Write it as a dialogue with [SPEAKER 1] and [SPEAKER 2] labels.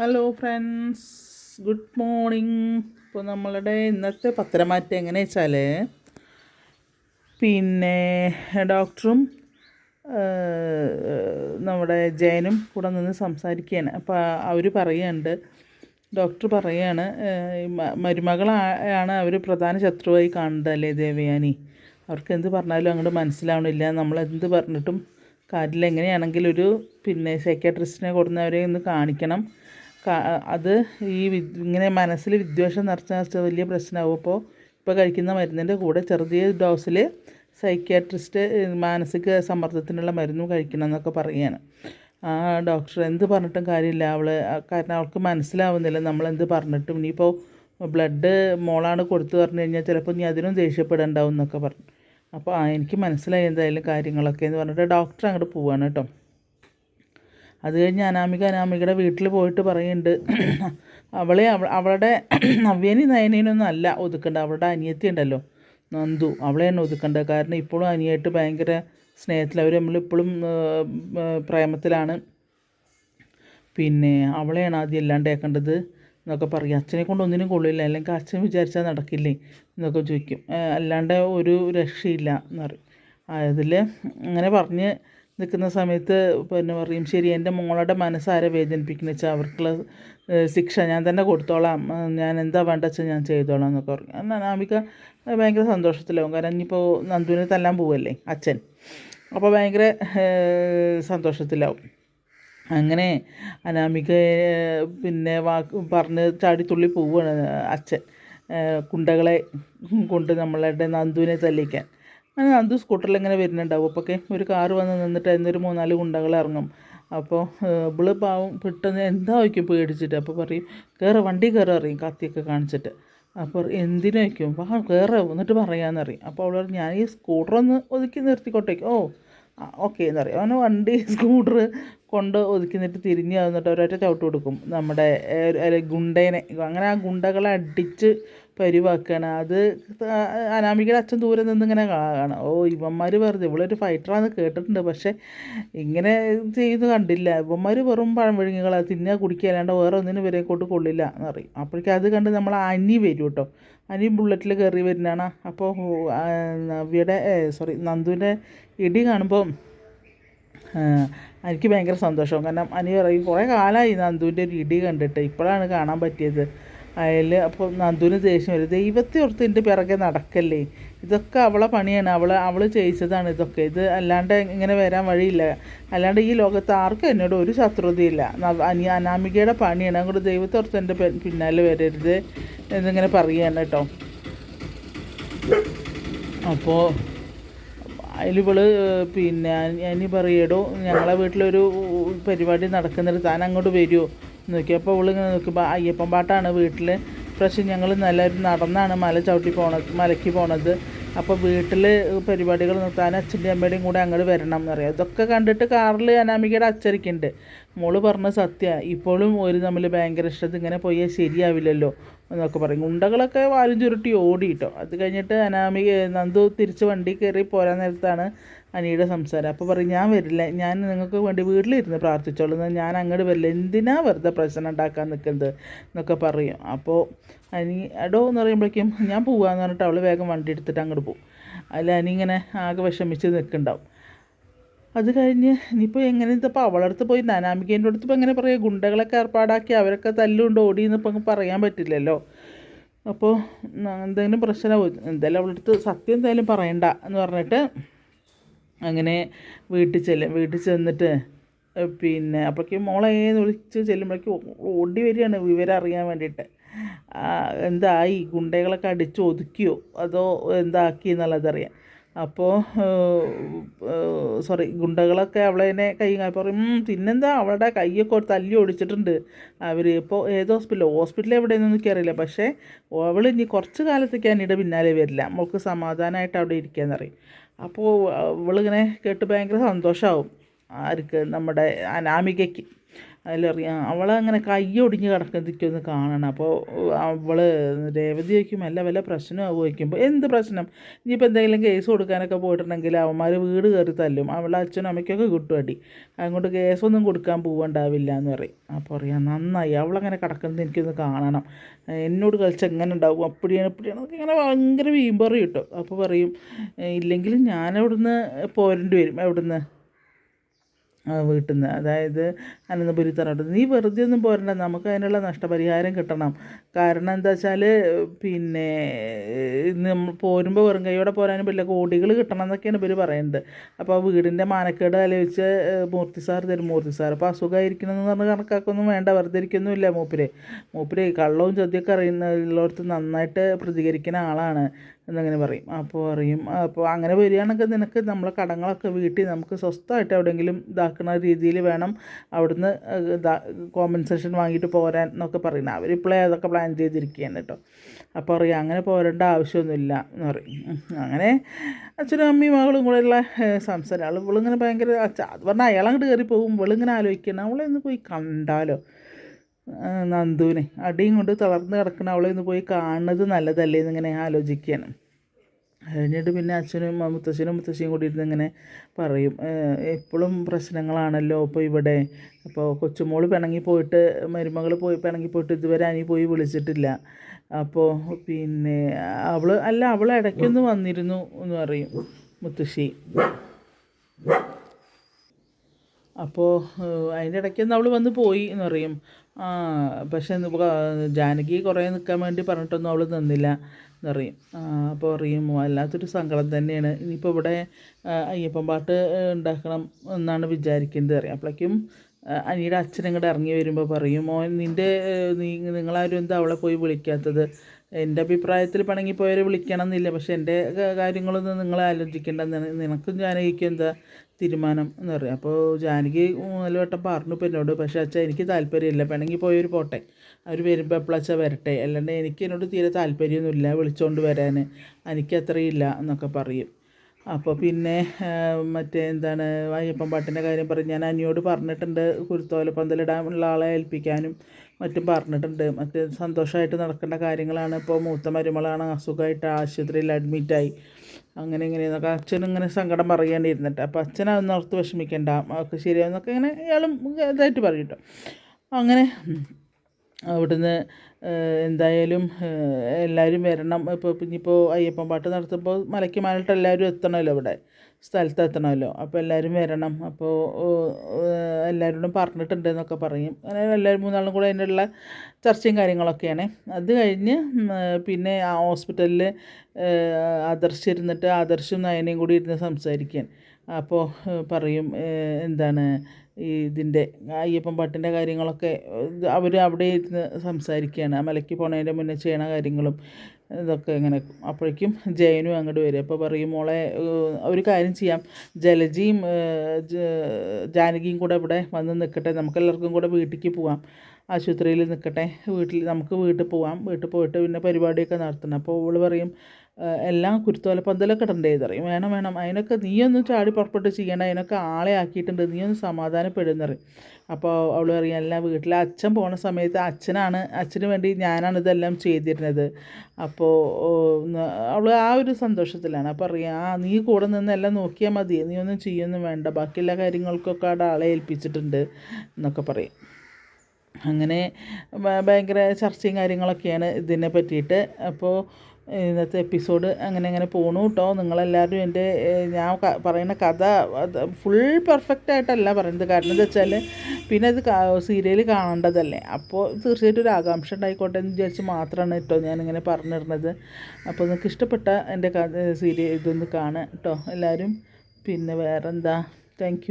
[SPEAKER 1] Hello friends good morning ഇപ്പോൾ നമ്മളുടെ ഇന്നത്തെ പത്രമാറ്റം എങ്ങനെ വെച്ചാൽ പിന്നെ ഡോക്ടറും നമ്മുടെ ജയനും കൂടെ നിന്ന് സംസാരിക്കുകയാണ്. അപ്പോൾ അവർ പറയുന്നുണ്ട് ഡോക്ടർ പറയുകയാണ് മരുമകളാണ് അവർ പ്രധാന ശത്രുവായി കാണുന്നത് അല്ലേ ദേവയാനി? അവർക്ക് എന്ത് പറഞ്ഞാലും അങ്ങോട്ട് മനസ്സിലാവണില്ല. നമ്മൾ എന്ത് പറഞ്ഞിട്ടും കാര്യമില്ല. എങ്ങനെയാണെങ്കിലും ഒരു പിന്നെ സൈക്കാട്രിസ്റ്റിനെ കൊടുന്ന് ഒന്ന് കാണിക്കണം. അത് ഈ ഇങ്ങനെ മനസ്സിൽ വിദ്വേഷം നിറച്ച് വലിയ പ്രശ്നമാവും. അപ്പോൾ ഇപ്പോൾ കഴിക്കുന്ന മരുന്നിന്റെ കൂടെ ചെറിയ ഡോസിൽ സൈക്യാട്രിസ്റ്റ് മാനസിക സമ്മർദ്ദത്തിനുള്ള മരുന്നും കഴിക്കണം എന്നൊക്കെ പറയുകയാണ് ആ ഡോക്ടർ എന്ത് പറഞ്ഞിട്ടും കാര്യമില്ല. അവൾ കാരണം അവൾക്ക് മനസ്സിലാവുന്നില്ല നമ്മൾ എന്ത് പറഞ്ഞിട്ടും. ഇനിയിപ്പോൾ ബ്ലഡ് മോളാണ് കൊടുത്തു പറഞ്ഞു കഴിഞ്ഞാൽ ചിലപ്പോൾ നീ അതിനും ദേഷ്യപ്പെടണ്ടാവും എന്നൊക്കെ പറഞ്ഞു. അപ്പോൾ ആ എനിക്ക് മനസ്സിലായി എന്തായാലും കാര്യങ്ങളൊക്കെ എന്ന് പറഞ്ഞിട്ട് ഡോക്ടർ അങ്ങോട്ട് പോവാണ് കേട്ടോ. അത് കഴിഞ്ഞ് അനാമിക അനാമികയുടെ വീട്ടിൽ പോയിട്ട് പറയുന്നുണ്ട് അവളെ അവളുടെ നവ്യനി നയനേനൊന്നും അല്ല ഒതുക്കേണ്ടത് അവളുടെ അനിയത്തി ഉണ്ടല്ലോ നന്ദു അവളെയാണ് ഒതുക്കേണ്ടത് കാരണം ഇപ്പോഴും അനിയായിട്ട് ഭയങ്കര സ്നേഹത്തിൽ അവർ നമ്മൾ ഇപ്പോഴും പ്രേമത്തിലാണ്. പിന്നെ അവളെയാണ് ആദ്യം ഇല്ലാണ്ടേക്കേണ്ടത് എന്നൊക്കെ പറയും. അച്ഛനെ കൊണ്ട് ഒന്നിനും കൊള്ളില്ല അല്ലെങ്കിൽ അച്ഛൻ വിചാരിച്ചാൽ നടക്കില്ലേ എന്നൊക്കെ ചോദിക്കും. അല്ലാണ്ട് ഒരു രക്ഷയില്ല എന്ന് പറയും. അതിൽ അങ്ങനെ പറഞ്ഞ് നിൽക്കുന്ന സമയത്ത് പിന്നെ പറയും ശരി എന്റെ മോളുടെ മനസ്സാരെ വേദനിപ്പിക്കുന്ന. വെച്ചാൽ അവർക്കുള്ള ശിക്ഷ ഞാൻ തന്നെ കൊടുത്തോളാം. ഞാൻ എന്താ വേണ്ട വെച്ചാൽ ഞാൻ ചെയ്തോളാം എന്നൊക്കെ പറഞ്ഞു എന്നാൽ നാമിക ഭയങ്കര സന്തോഷത്തിലാവും. കാരണം ഇനിയിപ്പോൾ നന്ദുവിനെ തല്ലാൻ പോവല്ലേ അച്ഛൻ. അപ്പോൾ ഭയങ്കര സന്തോഷത്തിലാവും. അങ്ങനെ അനാമിക പിന്നെ വാക്ക് പറഞ്ഞ് ചാടിത്തുള്ളി പോവുകയാണ് അച്ഛൻ. കുണ്ടകളെ കൊണ്ട് നമ്മളുടെ നന്ദുവിനെ തല്ലിക്കാൻ. അങ്ങനെ അത് സ്കൂട്ടറിൽ ഇങ്ങനെ വരുന്നുണ്ടാവും. അപ്പോഴൊക്കെ ഒരു കാറ് വന്ന് നിന്നിട്ട് എന്നൊരു മൂന്നാൽ ഗുണ്ടകൾ ഇറങ്ങും. അപ്പോൾ ഇവൾ പാവം പെട്ടെന്ന് എന്താ വയ്ക്കും പേടിച്ചിട്ട്. അപ്പോൾ പറയും കയറ വണ്ടി കയറ അറിയും കത്തിയൊക്കെ കാണിച്ചിട്ട്. അപ്പോൾ എന്തിനായിരിക്കും വാ കയറ എന്നിട്ട് പറയാമെന്നറിയും അപ്പോൾ അവൾ ഞാൻ ഈ സ്കൂട്ടർ ഒന്ന് ഒതുക്കി നിർത്തിക്കോട്ടേക്ക് ഓ ഓക്കെ എന്നറിയാം അവനെ വണ്ടി സ്കൂട്ടർ കൊണ്ട് ഒതുക്കി നിന്നിട്ട് തിരിഞ്ഞ് വന്നിട്ട് ഒരൊറ്റ ചവിട്ട് കൊടുക്കും. നമ്മുടെ ഗുണ്ടേനെ. അങ്ങനെ ആ ഗുണ്ടകളെ അടിച്ച് പരിവാക്കുകയാണ് അത് അനാമികയുടെ അച്ഛൻ ദൂരെ നിന്ന് ഇങ്ങനെ കാണാം. ഓ ഇവന്മാർ വെറുതെ ഇവളൊരു ഫൈറ്ററാന്ന് കേട്ടിട്ടുണ്ട്. പക്ഷേ ഇങ്ങനെ ചെയ്ത് കണ്ടില്ല. ഇവന്മാർ വെറും പഴം വിഴുങ്ങികളാണ് തിന്നുക കുടിക്കുക അല്ലാണ്ട് വേറെ ഒന്നിനും ഇവരെ കൊണ്ട് കൊള്ളില്ല എന്ന് പറയും. അപ്പോഴേക്കും അത് കണ്ട് നമ്മൾ അനി വരും കേട്ടോ. അനി ബുള്ളറ്റിൽ കയറി വരുന്നതാണ് അപ്പോൾ നവ്യയുടെ സോറി നന്ദുവിന്റെ ഇടി കാണുമ്പോൾ എനിക്ക് ഭയങ്കര സന്തോഷം. കാരണം അനി പറയും കുറേ കാലമായി നന്ദുവിന്റെ ഒരു ഇടി കണ്ടിട്ട്. ഇപ്പോഴാണ് കാണാൻ പറ്റിയത്. അതിൽ അപ്പോൾ നന്ദുവിന് ദേഷ്യം വരും. ദൈവത്തെ ഓർത്ത് എന്റെ പിറകെ നടക്കല്ലേ? ഇതൊക്കെ അവളെ പണിയാണ്. അവൾ അവൾ ചെയ്യിച്ചതാണ് ഇതൊക്കെ. ഇത് അല്ലാണ്ട് ഇങ്ങനെ വരാൻ വഴിയില്ല. അല്ലാണ്ട് ഈ ലോകത്ത് ആർക്കും എന്നോട് ഒരു ശത്രുതയില്ല. അനി അനാമികയുടെ പണിയാണ്. അങ്ങോട്ട് ദൈവത്തെ ഓർത്ത് എന്റെ പിന്നാലെ വരരുത് എന്നിങ്ങനെ പറയുകയാണ് കേട്ടോ. അപ്പോൾ അതിലിവൾ പിന്നെ അനി പറയടോ ഞങ്ങളെ വീട്ടിലൊരു പരിപാടി നടക്കുന്നുണ്ട് താൻ അങ്ങോട്ട് വരുമോ നോക്കിയപ്പോൾ ഇങ്ങനെ നോക്കുമ്പോൾ അയ്യപ്പൻ പാട്ടാണ് വീട്ടിൽ പക്ഷേ ഞങ്ങൾ നല്ല നടന്നാണ് മല ചവിട്ടി പോണത് മലയ്ക്ക് പോണത്. അപ്പോൾ വീട്ടിൽ പരിപാടികൾ നിർത്താൻ അച്ഛന്റെ അമ്മയുടെയും കൂടെ അങ്ങോട്ട് വരണം എന്ന് പറയാം. ഇതൊക്കെ കണ്ടിട്ട് കാറിൽ അനാമികയുടെ അച്ചരിക്കുണ്ട് മോൾ പറഞ്ഞ സത്യ ഇപ്പോഴും ഒരു തമ്മിൽ ഭയങ്കര ഇഷ്ടത്തിൽ ഇങ്ങനെ പോയാൽ ശരിയാവില്ലല്ലോ എന്നൊക്കെ പറയും. ഗുണ്ടകളൊക്കെ വാലും ചുരുട്ടി ഓടിയിട്ടോ അത് കഴിഞ്ഞിട്ട് അനാമിക നന്ദു തിരിച്ച് വണ്ടി കയറി പോരാൻ നേരത്താണ് അനിയുടെ സംസാരം. അപ്പോൾ പറയും ഞാൻ വരില്ല. ഞാൻ നിങ്ങൾക്ക് വേണ്ടി വീട്ടിലിരുന്ന് പ്രാർത്ഥിച്ചോളൂ. ഞാൻ അങ്ങോട്ട് വരില്ല. എന്തിനാ വെറുതെ പ്രശ്നം ഉണ്ടാക്കാൻ നിൽക്കുന്നത്? എന്നൊക്കെ പറയും. അപ്പോൾ അനി എടോ എന്ന് പറയുമ്പോഴേക്കും ഞാൻ പോവാന്ന് പറഞ്ഞിട്ട് അവൾ വേഗം വണ്ടി എടുത്തിട്ട് അങ്ങോട്ട് പോകും. അല്ല അനി ഇങ്ങനെ ആകെ വിഷമിച്ച് നിൽക്കുന്നുണ്ടാവും. അത് കഴിഞ്ഞ് ഇനിയിപ്പോൾ എങ്ങനെ ഇപ്പോൾ അവളടുത്ത് പോയി നാനാമികേന്റെ അടുത്ത് ഇപ്പോൾ എങ്ങനെ പറയുക ഗുണ്ടകളൊക്കെ ഏർപ്പാടാക്കി അവരൊക്കെ തല്ലുകൊണ്ട് ഓടി എന്നിപ്പോൾ പറയാൻ പറ്റില്ലല്ലോ. അപ്പോൾ എന്തെങ്കിലും പ്രശ്നമാവും. എന്തായാലും അവളടുത്ത് സത്യം എന്തായാലും പറയണ്ട എന്ന് പറഞ്ഞിട്ട് അങ്ങനെ വീട്ടിൽ ചെല്ലും വീട്ടിൽ ചെന്നിട്ട് പിന്നെ അപ്പോഴേക്കും മോളെ വിളിച്ച് ചെല്ലുമ്പോഴേക്കും ഓടി വരികയാണ് വിവരം അറിയാൻ വേണ്ടിയിട്ട്. എന്തായി? ഗുണ്ടകളൊക്കെ അടിച്ച് ഒതുക്കിയോ? അതോ എന്താക്കി എന്നുള്ളതറിയാം അപ്പോൾ സോറി ഗുണ്ടകളൊക്കെ അവളെ കൈ പറയും പിന്നെന്താ? അവളുടെ കൈയൊക്കെ തല്ലി ഒടിച്ചിട്ടുണ്ട്. അവർ ഇപ്പോൾ ഏത് ഹോസ്പിറ്റൽ ഹോസ്പിറ്റലിൽ എവിടെയെന്നൊന്നും എനിക്കറിയില്ല പക്ഷേ അവൾ ഇനി കുറച്ച് കാലത്തേക്ക് അനിയുടെ പിന്നാലെ വരില്ല. അവൾക്ക് സമാധാനമായിട്ട് അവിടെ ഇരിക്കാമെന്നറിയും അപ്പോൾ ഇവളിങ്ങനെ കേട്ട് ഭയങ്കര സന്തോഷമാവും ആർക്ക് നമ്മുടെ അനാമികയ്ക്ക്. അതിലറിയാം. അവളങ്ങനെ കയ്യൊടിഞ്ഞ് ഒടിഞ്ഞ് കിടക്കുന്നതൊക്കെ കാണണം. അപ്പോൾ അവൾ രേവതി വയ്ക്കും. അല്ല വല്ല പ്രശ്നമാകുമോ വയ്ക്കുമ്പോൾ എന്ത് പ്രശ്നം? ഇനിയിപ്പോൾ എന്തെങ്കിലും കേസ് കൊടുക്കാനൊക്കെ പോയിട്ടുണ്ടെങ്കിൽ അവന്മാർ വീട് കയറി തല്ലും. അവളെ അച്ഛനും അമ്മയ്ക്കൊക്കെ കിട്ടും അടി. അതുകൊണ്ട് കേസൊന്നും കൊടുക്കാൻ പോകണ്ടാവില്ല എന്ന് പറയും. അപ്പോൾ പറയാം നന്നായി. അവളങ്ങനെ കിടക്കുന്നത് എനിക്കൊന്ന് കാണണം. എന്നോട് കളിച്ച് എങ്ങനെ ഉണ്ടാവും. അപ്പടിയാണ് ഇപ്പടിയാണ് ഇങ്ങനെ ഭയങ്കര വീമ്പറി കിട്ടും. അപ്പോൾ പറയും ഇല്ലെങ്കിൽ ഞാൻ അവിടുന്ന് പോരേണ്ടി വരും. അവിടുന്ന് വീട്ടിൽ നിന്ന് അതായത് അനന്തപുരി തറവാട്ട് നീ വെറുതെ ഒന്നും പോരണ്ട. നമുക്ക് അതിനുള്ള നഷ്ടപരിഹാരം കിട്ടണം. കാരണം എന്താ വെച്ചാൽ പിന്നെ നമ്മൾ പോരുമ്പോൾ വെറും കൈയോടെ പോരാനും പറ്റില്ല. കോടികൾ കിട്ടണം എന്നൊക്കെയാണ് ഇവർ പറയുന്നത് അപ്പോൾ വീടിന്റെ മാനക്കേട് ആലോചിച്ച് മൂർത്തി സാർ തരും. മൂർത്തി സാർ അപ്പോൾ അസുഖമായിരിക്കണമെന്ന് പറഞ്ഞ് കണക്കാക്കൊന്നും വേണ്ട. വെറുതെ ഇരിക്കൊന്നുമില്ല മൂപ്പര് മൂപ്പര് കള്ളവും ചതിയൊക്കെ അറിയുന്ന ഉള്ളിടത്ത് നന്നായിട്ട് പ്രതികരിക്കുന്ന ആളാണ്. എന്നങ്ങനെ പറയും. അപ്പോൾ പറയും അപ്പോൾ അങ്ങനെ വരികയാണെങ്കിൽ നിനക്ക് നമ്മളെ കടങ്ങളൊക്കെ വീട്ടിൽ നമുക്ക് സ്വസ്ഥമായിട്ട് എവിടെയെങ്കിലും ഇതാക്കുന്ന രീതിയിൽ വേണം അവിടുന്ന് കോമ്പൻസേഷൻ വാങ്ങിയിട്ട് പോരാൻ എന്നൊക്കെ പറയുന്നത് അവരിപ്പോഴേ അതൊക്കെ പ്ലാൻ ചെയ്തിരിക്കുകയാണ് കേട്ടോ. അപ്പോൾ പറയും അങ്ങനെ പോരേണ്ട ആവശ്യമൊന്നുമില്ല എന്ന് പറയും. അങ്ങനെ അച്ഛനും അമ്മയും മകളും കൂടെ ഉള്ള സംസാരം. അവൾ ഇവളിങ്ങനെ ഭയങ്കര അത് പറഞ്ഞാൽ അയാളങ്ങോട്ട് കയറി പോകും ഇവളിങ്ങനെ ആലോചിക്കണം അവളെ ഒന്ന് പോയി കണ്ടാലോ? നന്ദുവിനെ. അടിയും കൊണ്ട് തളർന്ന് കിടക്കണ അവളെ ഒന്ന് പോയി കാണുന്നത് നല്ലതല്ലേ എന്നിങ്ങനെ ആലോചിക്കുകയാണ്. കഴിഞ്ഞിട്ട് പിന്നെ അച്ഛനും മുത്തശ്ശനും മുത്തശ്ശിയും കൂടി ഇരുന്ന് ഇങ്ങനെ പറയും. എപ്പോഴും പ്രശ്നങ്ങളാണല്ലോ ഇപ്പോൾ ഇവിടെ. അപ്പോൾ കൊച്ചുമോൾ പിണങ്ങി പോയിട്ട് മരുമകൾ പോയി പിണങ്ങി പോയിട്ട് ഇതുവരെ അനി പോയി വിളിച്ചിട്ടില്ല. അപ്പോൾ പിന്നെ അവൾ അല്ല അവൾ ഇടയ്ക്കൊന്ന് വന്നിരുന്നു എന്ന് പറയും മുത്തശ്ശി. അപ്പോൾ അതിന്റെ ഇടയ്ക്കൊന്ന് അവൾ വന്ന് പോയി എന്ന് പറയും. പക്ഷേ ജാനകി കുറേ നിൽക്കാൻ വേണ്ടി പറഞ്ഞിട്ടൊന്നും അവൾ നിന്നില്ല. എന്നറിയും അപ്പോൾ അറിയും വല്ലാത്തൊരു സങ്കടം തന്നെയാണ്. ഇനിയിപ്പോൾ ഇവിടെ അയ്യപ്പൻ പാട്ട് ഉണ്ടാക്കണം എന്നാണ് വിചാരിക്കുന്നത്. അറിയാം അപ്പോഴേക്കും അനിയുടെ അച്ഛൻ ഇങ്ങോട്ട് ഇറങ്ങി വരുമ്പോൾ പറയും മോൻ നിന്റെ നീ നിങ്ങളാരും എന്താ അവളെ പോയി വിളിക്കാത്തത്? എന്റെ അഭിപ്രായത്തിൽ പിണങ്ങിപ്പോയവരെ വിളിക്കണം എന്നില്ല പക്ഷേ എന്റെ കാര്യങ്ങളൊന്നും നിങ്ങൾ ആലോചിക്കേണ്ട. നിനക്കും ജാനകിക്കും എന്താ തീരുമാനം എന്ന് പറയും. അപ്പോൾ ജാനകി മൂന്നാൽ വട്ടം പറഞ്ഞു ഇപ്പം എന്നോട് പക്ഷേ അച്ഛാ എനിക്ക് താല്പര്യമില്ല. പിണങ്ങി പോയവർ പോട്ടെ. അവർ വരുമ്പോൾ എപ്പോഴച്ചാ വരട്ടെ? അല്ലാണ്ട് എനിക്ക് എന്നോട് തീരെ താല്പര്യമൊന്നുമില്ല വിളിച്ചുകൊണ്ട് വരാൻ എനിക്ക് അത്രയില്ല എന്നൊക്കെ പറയും. അപ്പോൾ പിന്നെ മറ്റേ എന്താണ് അയ്യപ്പൻ പാട്ടിന്റെ കാര്യം പറഞ്ഞ് ഞാൻ അനിയോട് പറഞ്ഞിട്ടുണ്ട് കുരുത്തോല പന്തലിടാനുള്ള ആളെ ഏൽപ്പിക്കാനും മറ്റും പറഞ്ഞിട്ടുണ്ട്. മറ്റ് സന്തോഷമായിട്ട് നടക്കേണ്ട കാര്യങ്ങളാണ്. ഇപ്പോൾ മൂത്ത മരുമകളാണ് അസുഖമായിട്ട് ആശുപത്രിയിൽ അഡ്മിറ്റായി. അങ്ങനെ ഇങ്ങനെ എന്നൊക്കെ അച്ഛനും ഇങ്ങനെ സങ്കടം പറയേണ്ടിയിരുന്നിട്ട്. അപ്പോൾ അച്ഛൻ അതൊന്നും ഓർത്ത് വിഷമിക്കേണ്ട. ഒക്കെ ശരിയാവുന്നൊക്കെ ഇങ്ങനെ ഇയാളും ഇതായിട്ട് പറയും അങ്ങനെ അവിടുന്ന് എന്തായാലും എല്ലാവരും വരണം. ഇപ്പോൾ ഇനിയിപ്പോൾ അയ്യപ്പൻ പാട്ട് നടത്തുമ്പോൾ മലയ്ക്ക് മാലിട്ട് എല്ലാവരും എത്തണമല്ലോ ഇവിടെ? സ്ഥലത്ത് എത്തണമല്ലോ? അപ്പോൾ എല്ലാവരും വരണം. അപ്പോൾ എല്ലാവരോടും പറഞ്ഞിട്ടുണ്ട് എന്നൊക്കെ പറയും. അങ്ങനെ എല്ലാവരും മൂന്നാളും കൂടെ അതിനുള്ള ചർച്ചയും കാര്യങ്ങളൊക്കെയാണ്. അത് കഴിഞ്ഞ് പിന്നെ ആ ഹോസ്പിറ്റലിൽ ആദർശ് ഇരുന്നിട്ട് ആദർശും നയനയും കൂടി ഇരുന്ന് സംസാരിക്കാൻ. അപ്പോൾ പറയും എന്താണ് ഇതിന്റെ അയ്യപ്പൻ പാട്ടിന്റെ കാര്യങ്ങളൊക്കെ അവർ അവിടെ ഇരുന്ന് സംസാരിക്കുകയാണ്. ആ മലയ്ക്ക് പോണതിന്റെ മുന്നേ ചെയ്യണ കാര്യങ്ങളും ഇതൊക്കെ ഇങ്ങനെ. അപ്പോഴേക്കും ജയനും അങ്ങോട്ട് വരും. അപ്പോൾ പറയും മോളെ ഒരു കാര്യം ചെയ്യാം. ജലജിയും ജാനകിയും കൂടെ ഇവിടെ വന്ന് നിൽക്കട്ടെ. നമുക്കെല്ലാവർക്കും കൂടെ വീട്ടിലേക്ക് പോവാം. ആശുപത്രിയിൽ നിൽക്കട്ടെ. വീട്ടിൽ നമുക്ക് വീട്ടിൽ പോവാം. വീട്ടിൽ പോയിട്ട് പിന്നെ പരിപാടിയൊക്കെ നടത്തണം. അപ്പോൾ അവൾ പറയും എല്ലാം കുരുത്തോല പന്തലൊക്കെ ഇടണ്ടേ പറയും വേണം വേണം. അതിനൊക്കെ നീയൊന്നും ചാടി പുറപ്പെട്ട് ചെയ്യണ്ട അതിനൊക്കെ ആളെ ആക്കിയിട്ടുണ്ട്. നീ ഒന്ന് സമാധാനപ്പെടുന്നറിയും അപ്പോൾ അവൾ പറയും എല്ലാം വീട്ടിൽ അച്ഛൻ പോണ സമയത്ത് അച്ഛനാണ്. അച്ഛന് വേണ്ടി ഞാനാണ് ഇതെല്ലാം ചെയ്തിരുന്നത്. അപ്പോൾ അവൾ ആ ഒരു സന്തോഷത്തിലാണ്. അപ്പോൾ അറിയാം ആ നീ കൂടെ നിന്ന് എല്ലാം നോക്കിയാൽ മതി. നീ ഒന്നും ചെയ്യൊന്നും വേണ്ട. ബാക്കിയുള്ള കാര്യങ്ങൾക്കൊക്കെ അവിടെ ആളെ ഏൽപ്പിച്ചിട്ടുണ്ട്. എന്നൊക്കെ പറയും. അങ്ങനെ ഭയങ്കര ചർച്ചയും കാര്യങ്ങളൊക്കെയാണ് ഇതിനെ പറ്റിയിട്ട്. അപ്പോൾ ഇന്നത്തെ എപ്പിസോഡ് അങ്ങനെ അങ്ങനെ പോണു കേട്ടോ നിങ്ങളെല്ലാവരും എന്റെ ഞാൻ പറയുന്ന കഥ ഫുൾ പെർഫെക്റ്റ് ആയിട്ടല്ല പറയുന്നത്. കാരണം എന്താ വെച്ചാൽ പിന്നെ അത് സീരിയൽ കാണേണ്ടതല്ലേ. അപ്പോൾ തീർച്ചയായിട്ടും ഒരു ആകാംക്ഷ ഉണ്ടായിക്കോട്ടെ എന്ന് വിചാരിച്ച് മാത്രമാണ് കേട്ടോ ഞാനിങ്ങനെ പറഞ്ഞിരുന്നത്. അപ്പോൾ നിങ്ങൾക്ക് ഇഷ്ടപ്പെട്ട എന്റെ സീരിയൽ ഇതൊന്ന് കാണുക കേട്ടോ എല്ലാവരും പിന്നെ വേറെന്താ? താങ്ക്